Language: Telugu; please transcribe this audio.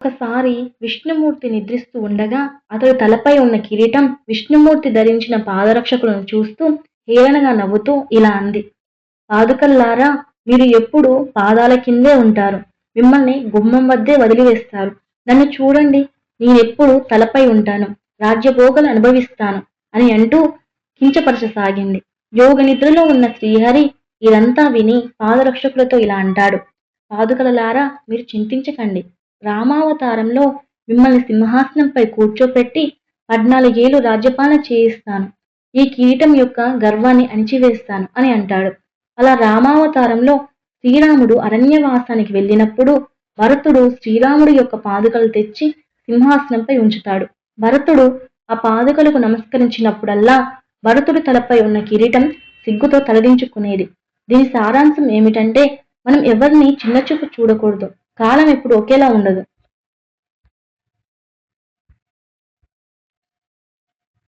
ఒకసారి విష్ణుమూర్తి నిద్రిస్తూ ఉండగా అతడు తలపై ఉన్న కిరీటం విష్ణుమూర్తి ధరించిన పాదరక్షకులను చూస్తూ హేళనగా నవ్వుతూ ఇలా అంది. పాదుకల్లారా మీరు ఎప్పుడు పాదాల కిందే ఉంటారు. మిమ్మల్ని గుమ్మం వద్దే వదిలివేస్తారు. నన్ను చూడండి నేనెప్పుడు తలపై ఉంటాను. రాజ్యభోగలు అనుభవిస్తాను అని అంటూ కించపరచసాగింది. యోగ నిద్రలో ఉన్న శ్రీహరి ఇదంతా విని పాదరక్షకులతో ఇలా అంటాడు. పాదుకలలారా మీరు చింతించకండి. రామావతారంలో మిమ్మల్ని సింహాసనంపై కూర్చోపెట్టి పద్నాలుగేళ్ళు రాజ్యపాలన చేయిస్తాను. ఈ కిరీటం యొక్క గర్వాన్ని అణిచివేస్తాను అని అంటాడు. అలా రామావతారంలో శ్రీరాముడు అరణ్యవాసానికి వెళ్ళినప్పుడు భరతుడు శ్రీరాముడి యొక్క పాదుకలు తెచ్చి సింహాసనంపై ఉంచుతాడు. భరతుడు ఆ పాదుకలకు నమస్కరించినప్పుడల్లా భరతుడి తలపై ఉన్న కిరీటం సిగ్గుతో తలదించుకునేది. దీని సారాంశం ఏమిటంటే మనం ఎవరిని చిన్నచూపు చూడకూడదు. కాలం ఎప్పుడు ఒకేలా ఉండదు.